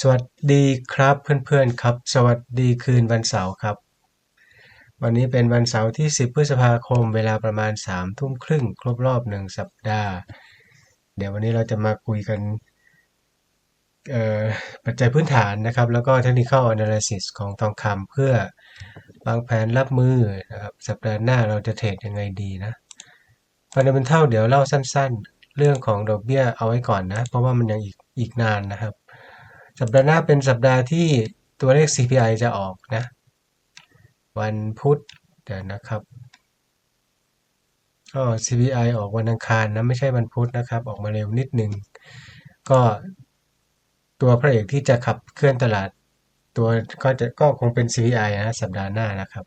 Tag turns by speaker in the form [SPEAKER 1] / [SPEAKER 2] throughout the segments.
[SPEAKER 1] สวัสดีครับเพื่อนๆครับ สวัสดีคืนวันเสาร์ครับ วันนี้เป็นวันเสาร์ที่ 10 พฤษภาคม เวลาประมาณ3ทุ่มครึ่งครบรอบ 1 สัปดาห์ เดี๋ยววันนี้เราจะมาคุยกันปัจจัยพื้นฐานนะครับ แล้วก็ technical analysis ของทองคำเพื่อวางแผนรับมือนะครับสัปดาห์หน้าเราจะเทรดยังไงดีนะ fundamental เดี๋ยวเล่าสั้นๆ เรื่องของดอกเบี้ยเอาไว้ก่อนนะ เพราะว่ามันยังอีกอีกนานนะครับ สัปดาห์หน้าเป็นสัปดาห์ที่ตัวเลข CPI จะออกนะ วันพุธเดี๋ยวนะครับก็ CPI ออกวันอังคารนะไม่ใช่วันพุธนะครับ ออกมาเร็วนิดนึงก็ตัวพระเอกที่จะขับเคลื่อนตลาดตัวก็จะก็คงเป็น CPI นะสัปดาห์หน้านะครับ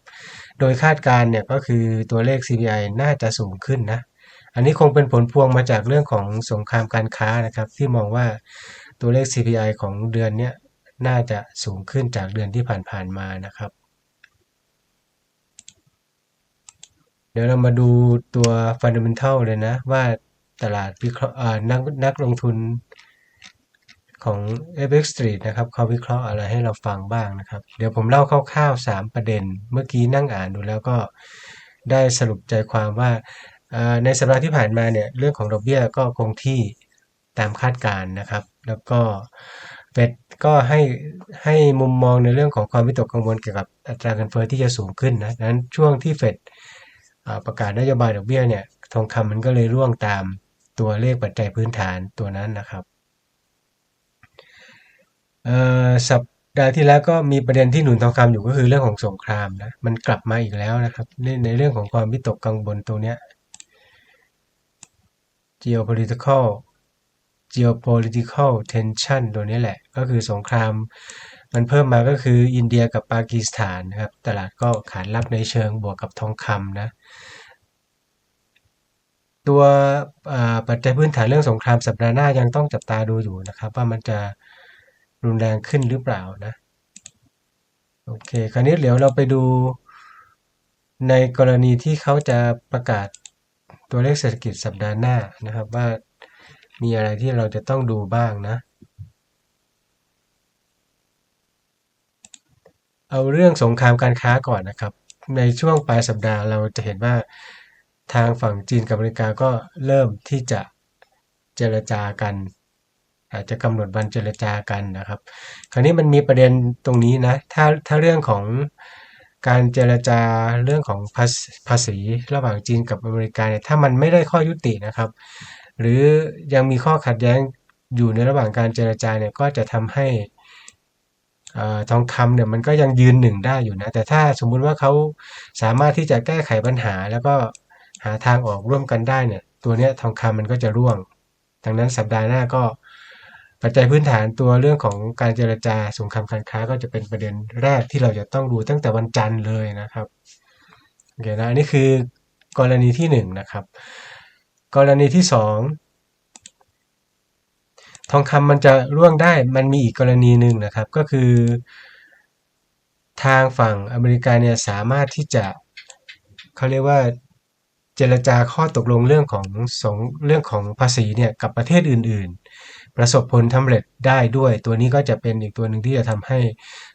[SPEAKER 1] โดยคาดการเนี่ยก็คือตัวเลข CPI น่าจะสูงขึ้นนะ อันนี้คงเป็นผลพวงมาจากเรื่องของสงครามการค้านะครับ ที่มองว่า ตัวเลข CPI ของเดือนนี้น่าจะสูงขึ้นจากเดือนที่ผ่านๆมานะครับ เดี๋ยวเรามาดูตัว Fundamental เลยนะ ว่าตลาดวิเคราะห์นักนักลงทุนของ FX Street นะครับเขาวิเคราะห์อะไรให้เราฟังบ้างนะครับ เดี๋ยวผมเล่าคร่าวๆ 3 ประเด็น เมื่อกี้นั่งอ่านดูแล้วก็ได้สรุปใจความว่าในสัปดาห์ที่ผ่านมาเนี่ยเรื่องของดอกเบี้ยก็คงที่ตามคาดการนะครับ แล้วก็เฟดก็ให้ให้มุมมองในเรื่องของความวิตกกังวลเกี่ยวกับอัตราเงินเฟ้อที่จะสูงขึ้นนะดังนั้นช่วงที่เฟดประกาศนโยบายดอกเบี้ยเนี่ยทองคำมันก็เลยร่วงตามตัวเลขปัจจัยพื้นฐานตัวนั้นนะครับสัปดาห์ที่แล้วก็มีประเด็นที่หนุนทองคำอยู่ก็คือเรื่องของสงครามนะมันกลับมาอีกแล้วนะครับในในเรื่องของความวิตกกังวลตรงเนี้ย geopolitical geopolitical tension ตัวนี้แหละ ก็คือสงคราม มันเพิ่มมาก็คืออินเดียกับปากีสถานนะครับ ตลาดก็ขานรับในเชิงบวกกับทองคำนะตัวปัจจัยพื้นฐานเรื่องสงครามสัปดาห์หน้ายังต้องจับตาดูอยู่นะครับ ว่ามันจะรุนแรงขึ้นหรือเปล่านะโอเค คราวนี้เดี๋ยวเราไปดูในกรณีที่เขาจะประกาศตัวเลขเศรษฐกิจสัปดาห์หน้านะครับว่า มีอะไรที่เราจะต้องดูบ้างนะ เอาเรื่องสงครามการค้าก่อนนะครับ ในช่วงปลายสัปดาห์เราจะเห็นว่าทางฝั่งจีนกับอเมริกาก็เริ่มที่จะเจรจากัน อาจจะกำหนดวันเจรจากันนะครับ คราวนี้มันมีประเด็นตรงนี้นะ ถ้าถ้าเรื่องของการเจรจาเรื่องของภาษีระหว่างจีนกับอเมริกาเนี่ยถ้ามันไม่ได้ข้อยุตินะครับ หรือยังมีข้อขัดแย้งอยู่ในระหว่างการเจรจาเนี่ยก็จะทำให้ทองคำเนี่ยมันก็ยังยืนหนึ่งได้อยู่นะ แต่ถ้าสมมุติว่าเขาสามารถที่จะแก้ไขปัญหา แล้วก็หาทางออกร่วมกันได้เนี่ย ตัวเนี้ยทองคำมันก็จะร่วง ดังนั้นสัปดาห์หน้าก็ปัจจัยพื้นฐานตัวเรื่องของการเจรจาสงครามการค้าก็จะเป็นประเด็นแรกที่เราจะต้องดูตั้งแต่วันจันทร์เลยนะครับโอเคนะอันนี้คือกรณีที่1นนะครับ กรณีที่2ทองคำมันจะร่วงได้มันมีอีกกรณีหนึ่งนะครับ ก็คือ ทางฝั่งอเมริกาเนี่ยสามารถที่จะเขาเรียกว่าเจรจาข้อตกลงเรื่องของสองเรื่องของภาษีเนี่ยกับประเทศอื่น ๆ ประสบผลสำเร็จได้ด้วย ตัวนี้ก็จะเป็นอีกตัวหนึ่งที่จะทำให้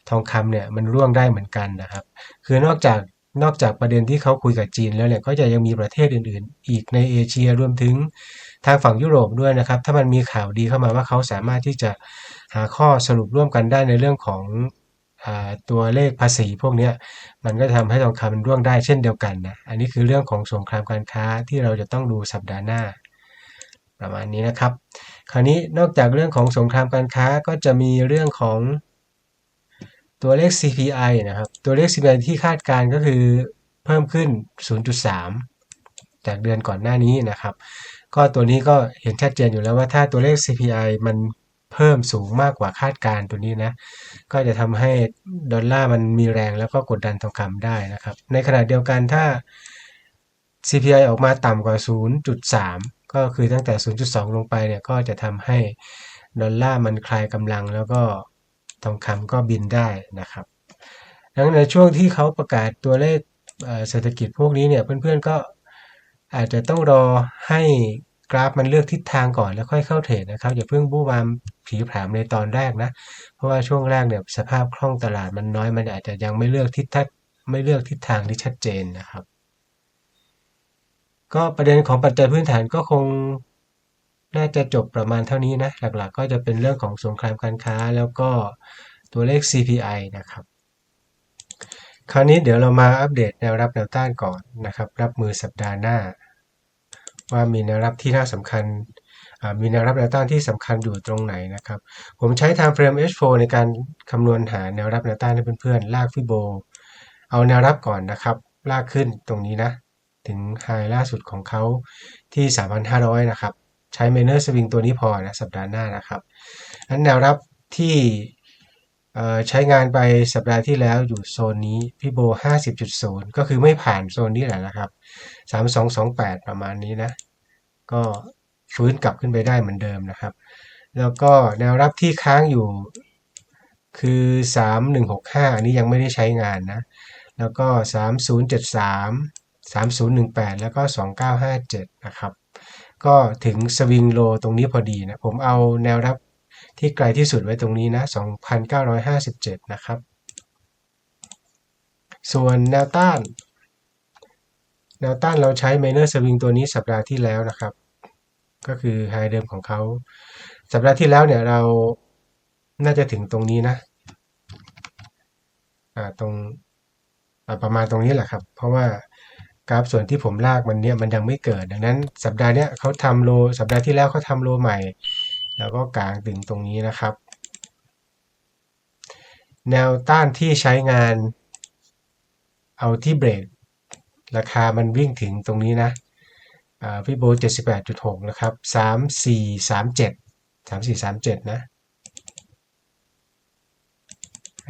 [SPEAKER 1] ทองคำเนี่ยมันร่วงได้เหมือนกันนะครับ คือนอกจาก นอกจากประเด็นที่เขาคุยกับจีนแล้วเนี่ยก็จะยังมีประเทศอื่น ๆ อีกในเอเชียรวมถึงทางฝั่งยุโรปด้วยนะครับ ถ้ามันมีข่าวดีเข้ามาว่าเขาสามารถที่จะหาข้อสรุปร่วมกันได้ในเรื่องของตัวเลขภาษีพวกนี้มันก็ทำให้ทองคำมันร่วงได้เช่นเดียวกันนะอันนี้คือเรื่องของสงครามการค้าที่เราจะต้องดูสัปดาห์หน้า ประมาณนี้นะครับ คราวนี้นอกจากเรื่องของสงครามการค้าก็จะมีเรื่องของ ตัวเลข CPI นะครับ ตัวเลข CPI ที่คาดการก็คือเพิ่มขึ้น 0.3 จากเดือนก่อนหน้านี้นะครับ ก็ตัวนี้ก็เห็นชัดเจนอยู่แล้วว่าถ้าตัวเลข CPI มันเพิ่มสูงมากกว่าคาดการตัวนี้นะ ก็จะทำให้ดอลลาร์มันมีแรงแล้วก็กดดันทองคำได้นะครับ ในขณะเดียวกันถ้า CPI ออกมาต่ำกว่า 0.3 ก็คือตั้งแต่ 0.2 ลงไปเนี่ยก็จะทำให้ดอลลาร์มันคลายกำลังแล้วก็ ทองคำก็บินได้นะครับดังนั้นในช่วงที่เขาประกาศตัวเลขเศรษฐกิจพวกนี้เนี่ยเพื่อนๆก็อาจจะต้องรอให้กราฟมันเลือกทิศทางก่อนแล้วค่อยเข้าเทรดนะครับอย่าเพิ่งบู้วามผีผามในตอนแรกนะ เพราะว่าช่วงแรกเนี่ยสภาพคล่องตลาดมันน้อยมันอาจจะยังไม่เลือกทิศทางไม่เลือกทิศทางที่ชัดเจนนะครับ ก็ประเด็นของปัจจัยพื้นฐานก็คง น่าจะจบประมาณเท่านี้นะ หลักๆ ก็จะเป็นเรื่องของสงครามการค้า แล้วก็ตัวเลข CPI นะครับ คราวนี้เดี๋ยวเรามาอัปเดตแนวรับแนวต้านก่อนนะครับ รับมือสัปดาห์หน้า ว่ามีแนวรับที่น่าสำคัญมีแนวรับแนวต้านที่สำคัญอยู่ตรงไหนนะครับ ผมใช้ time frame H4 ในการคำนวณหาแนวรับแนวต้านให้เพื่อนๆ ลากฟิโบ เอาแนวรับก่อนนะครับ ลากขึ้นตรงนี้นะ ถึงไฮล่าสุดของเขาที่ 3,500 นะครับ ใช้เมเนอร์สวิงตัวนี้พอนะสัปดาห์หน้านะครับนั้นแนวรับที่ใช้งานไปสัปดาห์ที่แล้วอยู่โซนนี้พี่โบ 50.0 ก็คือไม่ผ่านโซนนี้แหละนะครับ 3228 ประมาณนี้นะ ก็ฟื้นกลับขึ้นไปได้เหมือนเดิมนะครับ แล้วก็แนวรับที่ค้างอยู่คือ 3165 อันนี้ยังไม่ได้ใช้งานนะ แล้วก็ 3073 3018 แล้วก็ 2957 นะครับ ก็ถึงสวิงโลตรงนี้พอดีนะ ผมเอาแนวรับที่ไกลที่สุดไว้ตรงนี้นะ 2,957 นะครับ ส่วนแนวต้าน แนวต้านเราใช้ minor swing ตัวนี้สัปดาห์ที่แล้วนะครับ ก็คือไฮเดิมของเขา สัปดาห์ที่แล้วเนี่ยเราน่าจะถึงตรงนี้นะอ่าตรงประมาณตรงนี้แหละครับ เพราะว่า กราฟส่วนที่ผมลากมันเนี่ยมันยังไม่เกิด ดังนั้นสัปดาห์เนี้ยเขาทำโลสัปดาห์ที่แล้วเขาทำโลใหม่ แล้วก็กลางถึงตรงนี้นะครับ แนวต้านที่ใช้งาน เอาที่เบรกราคามันวิ่งถึงตรงนี้นะพี่โบ78.6 นะครับ 3437 3437 นะ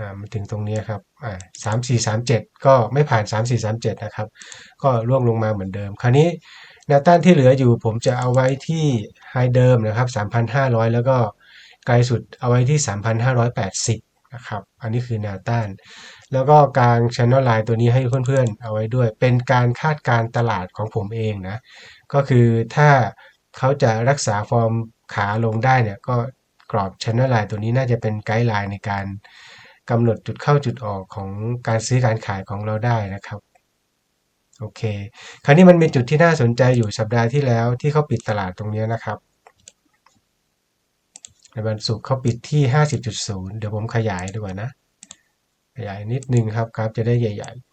[SPEAKER 1] อ่ามันถึงตรงนี้ครับอ่าสามสี่สามเจ็ดก็ไม่ผ่านสามสี่สามเจ็ดนะครับ ก็ร่วงลงมาเหมือนเดิม คราวนี้แนวต้านที่เหลืออยู่ผมจะเอาไว้ที่ไฮเดิมนะครับสามพันห้าร้อยแล้วก็ไกลสุดเอาไว้ที่สามพันห้าร้อยแปดสิบนะครับอันนี้คือแนวต้าน แล้วก็กลาง channel line ตัวนี้ให้เพื่อนๆ เอาไว้ด้วย เป็นการคาดการตลาดของผมเองนะ ก็คือถ้าเขาจะรักษาฟอร์มขาลงได้เนี่ย ก็กรอบ channel line ตัวนี้น่าจะเป็นไกด์ไลน์ในการ กำหนดจุดเข้าจุดออกของการซื้อการขายของเราได้นะครับโอเค คราวนี้มันมีจุดที่น่าสนใจอยู่สัปดาห์ที่แล้วที่เขาปิดตลาดตรงนี้นะครับ ในวันศุกร์เขาปิดที่ 50.0 เดี๋ยวผมขยายดีกว่านะ ขยายนิดนึงครับครับจะได้ใหญ่ๆ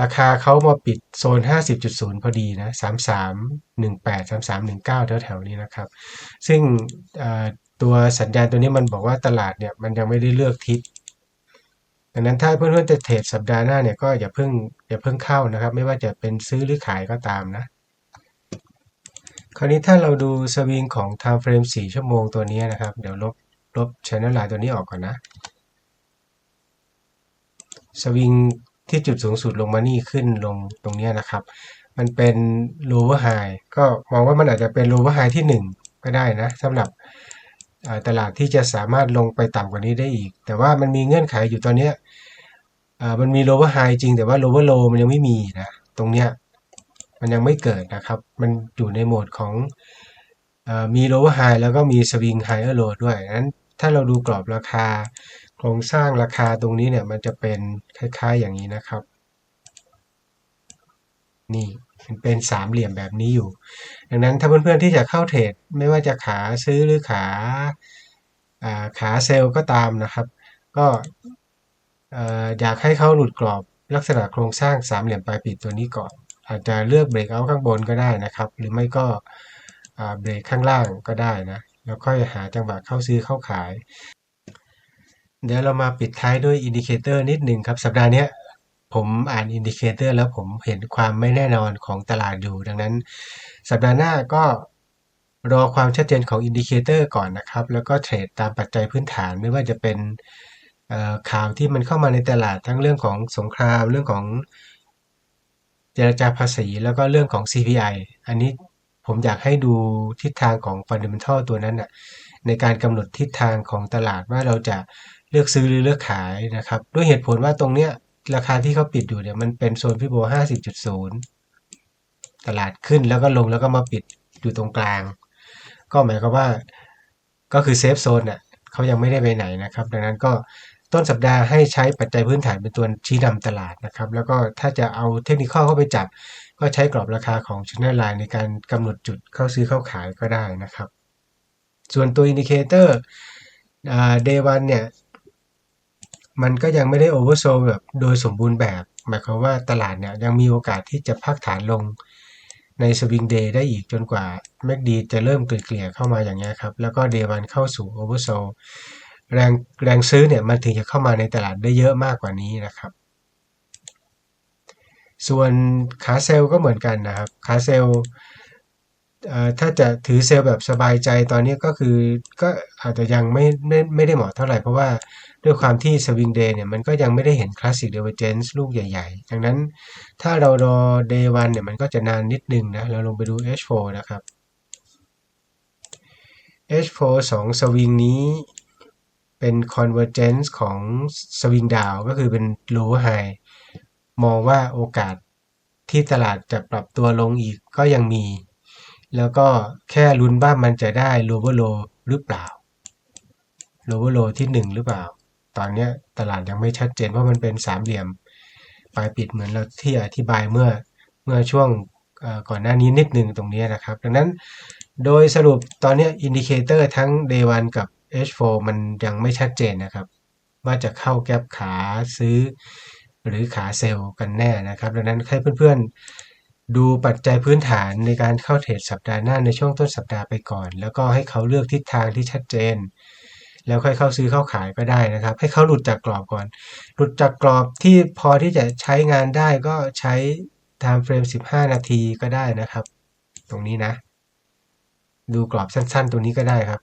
[SPEAKER 1] ราคาเขามาปิดโซน 50.0 พอดีนะ 3318 3319 แถวๆนี้นะครับ ซึ่ง ตัวสัญญาณตัวนี้มันบอกว่าตลาดเนี่ยมันยังไม่ได้เลือกทิศดังนั้นถ้าเพื่อนๆจะเทรดสัปดาห์หน้าเนี่ยก็อย่าเพิ่งอย่าเพิ่งเข้านะครับ ไม่ว่าจะเป็นซื้อหรือขายก็ตามนะ คราวนี้ถ้าเราดูสวิงของ time frame 4 ชั่วโมงตัวนี้นะครับ เดี๋ยวลบลบ channel line ตัวนี้ออกก่อนนะ สวิงที่จุดสูงสุดลงมานี่ขึ้นลงตรงนี้นะครับ มันเป็น lower high ก็มองว่ามันอาจจะเป็น lower high ที่ 1 ก็ได้นะสำหรับ ตลาดที่จะสามารถลงไปต่ำกว่านี้ได้อีก แต่ว่ามันมีเงื่อนไขอยู่ตอนนี้มันมี lower high จริง แต่ว่า lower low มันยังไม่มีนะ ตรงเนี้ยมันยังไม่เกิดนะครับ มันอยู่ในโหมดของมี lower high แล้วก็มี swing higher low ด้วยนั้นถ้าเราดูกรอบราคา โครงสร้างราคาตรงนี้เนี่ยมันจะเป็นคล้ายๆอย่างนี้นะครับ นี่ เป็นสามเหลี่ยมแบบนี้อยู่ ดังนั้นถ้าเพื่อนๆที่จะเข้าเทรดไม่ว่าจะขาซื้อหรือขาขาเซลล์ก็ตามนะครับ ก็อยากให้เขาหลุดกรอบลักษณะโครงสร้างสามเหลี่ยมปลายปีตัวนี้ก่อน อาจจะเลือกเบรกเอาข้างบนก็ได้นะครับ หรือไม่ก็เบรกข้างล่างก็ได้นะแล้วค่อยหาจังหวะเข้าซื้อเข้าขาย เดี๋ยวเรามาปิดท้ายด้วยอินดิเคเตอร์นิดหนึ่งครับ สัปดาห์นี้ ผมอ่านอินดิเคเตอร์แล้วผมเห็นความไม่แน่นอนของตลาดอยู่ ดังนั้น สัปดาห์หน้าก็รอความชัดเจนของอินดิเคเตอร์ก่อนนะครับ แล้วก็เทรดตามปัจจัยพื้นฐานไม่ว่าจะเป็นข่าวที่มันเข้ามาในตลาดทั้งเรื่องของสงคราม เรื่องของเจรจาภาษี แล้วก็เรื่องของ CPI อันนี้ผมอยากให้ดูทิศทางของ Fundamental ตัวนั้นนะในการกำหนดทิศทางของตลาดว่าเราจะเลือกซื้อหรือเลือกขายนะครับ ด้วยเหตุผลว่าตรงเนี้ย ราคาที่เขาปิดอยู่เนี่ยมันเป็นโซนฟิโบ50.0ตลาดขึ้นแล้วก็ลงแล้วก็มาปิดอยู่ตรงกลาง ก็หมายความว่าก็คือเซฟโซนน่ะเขายังไม่ได้ไปไหนนะครับ ดังนั้นก็ต้นสัปดาห์ให้ใช้ปัจจัยพื้นฐานเป็นตัวชี้นำตลาดนะครับ แล้วก็ถ้าจะเอาเทคนิคเข้าไปจับ ก็ใช้กรอบราคาของ Channel Line ในการกำหนดจุดเข้าซื้อเข้าขายก็ได้นะครับ ส่วนตัวอินดิเคเตอร์เดวันเนี่ย มันก็ยังไม่ได้โอเวอร์โซลแบบโดยสมบูรณ์แบบ หมายความว่าตลาดเนี่ยยังมีโอกาสที่จะพักฐานลงในสวิงเดย์ได้อีกจนกว่า MACD จะเริ่มเกลี่ยเข้ามาอย่างนี้ยครับ แล้วก็เดวันเข้าสู่โอเวอร์โซลแรงแรงซื้อเนี่ยมันถึงจะเข้ามาในตลาดได้เยอะมากกว่านี้นะครับ ส่วนขาเซลก็เหมือนกันนะครับขาเซล ถ้าจะถือเซลแบบสบายใจตอนนี้ก็คือก็อาจจะยังไม่ไม่ไม่ได้เหมาะเท่าไหร่ เพราะว่าด้วยความที่สวิงเดย์เนี่ยมันก็ยังไม่ได้เห็นคลาสสิกเดเวอร์เจนซ์ลูกใหญ่ๆ ดังนั้นถ้าเรารอ day 1เนี่ยมันก็จะนานนิดนึงนะ เราลงไปดู H4 นะครับ H4 2สวิงนี้เป็น convergence ของสวิงดาวก็คือเป็น low high มองว่าโอกาสที่ตลาดจะปรับตัวลงอีกก็ยังมี แล้วก็แค่ลุ้นว่ามันจะได้ lower low หรือเปล่า lower low ที่ 1 หรือเปล่า ตอนนี้ตลาดยังไม่ชัดเจนเพราะมันเป็นสามเหลี่ยมปลายปิดเหมือนเราที่อธิบายเมื่อเมื่อช่วงก่อนหน้านี้นิดหนึ่งตรงนี้นะครับ ดังนั้นโดยสรุปตอนนี้อินดิเคเตอร์ทั้ง day 1 กับ H4 มันยังไม่ชัดเจนนะครับ ว่าจะเข้าแก็บขาซื้อหรือขาเซลล์กันแน่นะครับ ดังนั้นให้เพื่อนๆ ดูปัจจัยพื้นฐานในการเข้าเทรดสัปดาห์หน้าในช่วงต้นสัปดาห์ไปก่อน แล้วก็ให้เขาเลือกทิศทางที่ชัดเจน แล้วค่อยเข้าซื้อเข้าขายก็ได้นะครับ ให้เขาหลุดจากกรอบก่อน หลุดจากกรอบที่พอที่จะใช้งานได้ก็ใช้ time frame 15 นาทีก็ได้นะครับ ตรงนี้นะ ดูกรอบสั้นๆตรงนี้ก็ได้ครับ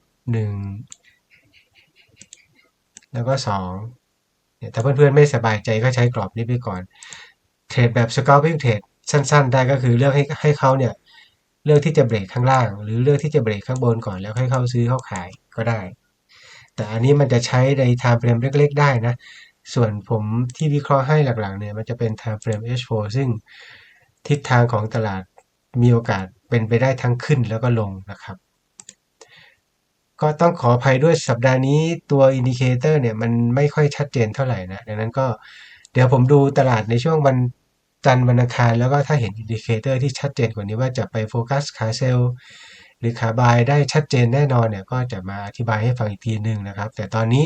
[SPEAKER 1] 1 แล้วก็2เนี่ยถ้าเพื่อนๆไม่สบายใจก็ใช้กรอบนี้ไปก่อนเทรดแบบ scalping trade สั้น ๆ ได้ก็คือเลือกให้ให้เขาเนี่ยเลือกที่จะเบรกข้างล่าง หรือเลือกที่จะเบรกข้างบนก่อนแล้วให้เขาซื้อเข้าขายก็ได้ แต่อันนี้มันจะใช้ใน time frame เล็ก ๆ ได้นะ ส่วนผมที่วิเคราะห์ให้หลักๆเนี่ยมันจะเป็น time frame H4 ซึ่งทิศทางของตลาดมีโอกาสเป็นไปได้ทั้งขึ้นแล้วก็ลงนะครับก็ต้องขออภัยด้วยสัปดาห์นี้ตัวอินดิเคเตอร์เนี่ยมันไม่ค่อยชัดเจนเท่าไหร่นะ ดังนั้นก็เดี๋ยวผมดูตลาดในช่วงวัน จันทร์วันอังคารแล้วก็ถ้าเห็นอินดิเคเตอร์ที่ชัดเจนกว่านี้ว่าจะไปโฟกัสขาเซลล์หรือขาบายได้ชัดเจนแน่นอนเนี่ยก็จะมาอธิบายให้ฟังอีกทีนึงนะครับ แต่ตอนนี้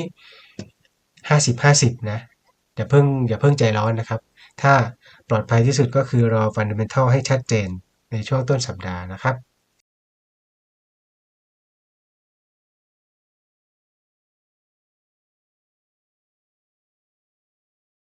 [SPEAKER 1] 50-50 นะอย่าเพิ่งอย่าเพิ่งใจร้อนนะครับ ถ้าปลอดภัยที่สุดก็คือรอฟันเดเมนทัลให้ชัดเจนในช่วงต้นสัปดาห์นะครับ